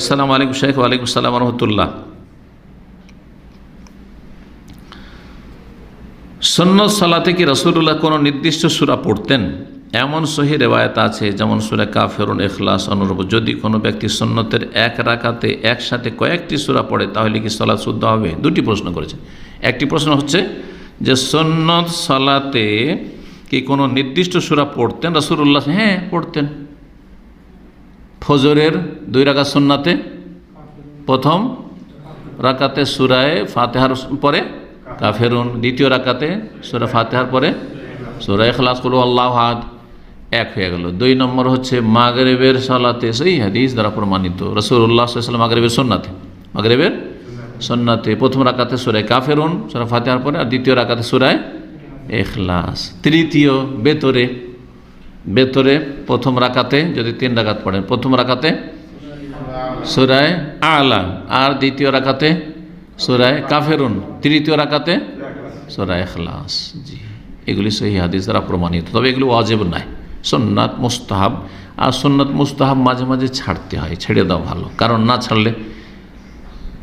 আসসালামু আলাইকুম শেখ ওয়ালাইকুম সালাম রহমতুল্লাহ সন্ন্যত সালাতে কি রসুল্লাহ কোনো নির্দিষ্ট সুরা পড়তেন? এমন সহি রেওয়ায়ত আছে, যেমন সুরা কাফেরুন এখলাস অনুরূপ। যদি কোনো ব্যক্তি সন্ন্যতের এক রাকাতে একসাথে কয়েকটি সুরা পড়ে, তাহলে কি সলাৎ শুদ্ধ হবে? দুটি প্রশ্ন করেছে। একটি প্রশ্ন হচ্ছে যে সন্ন্যত সালাতে কি কোনো নির্দিষ্ট সুরা পড়তেন? রসুল্লাহ হ্যাঁ পড়তেন। ফজরের দুই রাখা সুন্নাতে? প্রথম রাকাতে সুরায় ফাতেহার পরে কাফেরুন। দ্বিতীয় রাকাতে সুরা ফাতেহার পরে সুরায় খালাস করল আল্লাহ হাদ এক হয়ে গেল। দুই নম্বর হচ্ছে মাগরেবের সালাতে সেই হাদিস দ্বারা প্রমাণিত। রসুল্লাহ সাল্লাম মাগরেবের সন্নাতে। মাগরেবের সন্নাতে প্রথম রাকাতে সুরায় কাফেরুন, সুরা ফাতেহার পরে, আর দ্বিতীয় রাকাতে সুরায় এখলাস তৃতীয়, বেতরে বেতরে প্রথম রাকাতে, যদি তিন রাকাত পড়েন, প্রথম রাকাতে সুরায় আলা, আর দ্বিতীয় রাকাতে সুরায় কাফেরুন, তৃতীয় রাকাতে সুরায় এখলাস জি। এগুলি সহি হাদিস দ্বারা প্রমাণিত, তবে এগুলি অজেব নাই সন্ন্যাত মুস্তাহাব, আর সন্ন্যাত মুস্তাহাব মাঝে মাঝে ছাড়তে হয়, ছেড়ে দাও ভালো। কারণ না ছাড়লে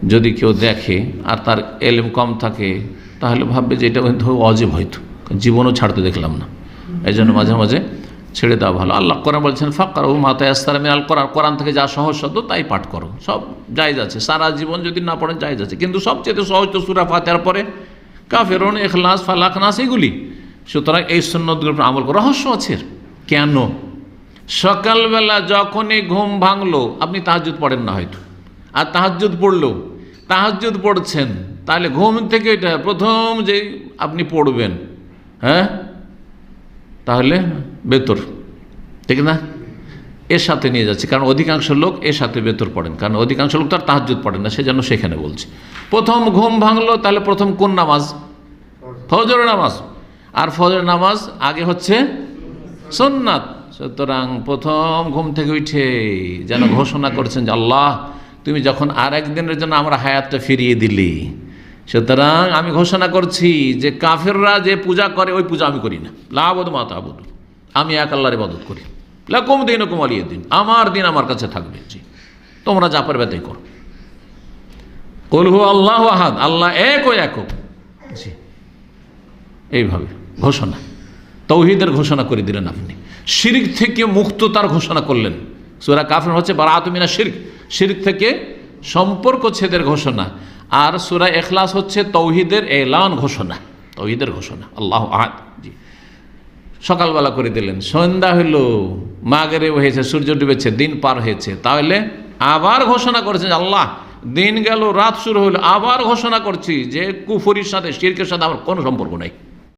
যদি কেউ দেখে আর তার এলেম কম থাকে, তাহলে ভাববে যে এটা অজেব হয়তো। জীবনও ছাড়তে দেখলাম না। এই জন্য মাঝে মাঝে ছেড়ে দেওয়া ভালো। আল্লাহ কোরআন বলছেন, ফাক্কার ও মাতায় আস্তার মিনাল কোরআন। কোরআন থেকে যা সহজ শব্দ, তাই পাঠ করো। সব জায়জ আছে। সারা জীবন যদি না পড়েন, জায়জ আছে। কিন্তু সবচেয়ে সহজ তো সুরা ফাতেহার পরে, কাফেরন এখলাস ফালাক নাস। এগুলি। সুতরাং এই সুন্নতগুলোর আমল করা। রহস্য আছে কেন? সকালবেলা যখনই ঘুম ভাঙলো, আপনি তাহাজুদ পড়েন না হয়তো। আর তাহাজুদ পড়ল তাহাজুদ পড়ছেন, তাহলে ঘুম থেকে এটা প্রথম যে আপনি পড়বেন। হ্যাঁ? তাহলে বেতর, ঠিক না? এর সাথে নিয়ে যাচ্ছে, কারণ অধিকাংশ লোক এর সাথে বেতর পড়েন, কারণ অধিকাংশ লোক তার তাহাজুদ পড়েন না, সেজন্য সেখানে বলছে। প্রথম ঘুম ভাঙলো, তাহলে প্রথম কোন নামাজ? ফজর নামাজ। আর ফজর নামাজ আগে হচ্ছে সোননাথ সুতরাং প্রথম ঘুম থেকে উঠে যেন ঘোষণা করছেন যে, আল্লাহ, তুমি যখন আর একদিনের জন্য আমরা হায়াতটা ফিরিয়ে দিলি, সুতরাং আমি ঘোষণা করছি যে, কাফেররা যে পূজা করে, ওই পূজা আমি করি না। লাবদ মাতা আবুদ আমি এক আল্লাহর ইবাদত করি। লাকুম দিন হুকুম আলিয়ে দিন। আমার দিন আমার কাছে থাকবে। জি। তোমরা যা পারবে তাই করো। কলহু আল্লাহ আহাদ। আল্লাহ এক ও একক। জি। এইভাবে ঘোষণা। তৌহিদের ঘোষণা করে দিলেন আপনি। শিরিক থেকে মুক্ত তার ঘোষণা করলেন। সুরা কাফের হচ্ছে বারাতমিনা শিরিক। শিরিক থেকে সম্পর্ক ছেদের ঘোষণা। আর সুরা এখলাস হচ্ছে তৌহিদের এলান ঘোষণা। তৌহিদের ঘোষণা। আল্লাহ আহাদ। সকালবেলা করে দিলেন। সন্ধ্যা হইল মাগরে হয়েছে, সূর্য ডুবেছে, দিন পার হয়েছে। তাহলে আবার ঘোষণা করেছেন আল্লাহ, দিন গেল, রাত শুরু হইল, আবার ঘোষণা করছি যে কুফরির সাথে, শিরকের সাথে আমার কোনো সম্পর্ক নেই।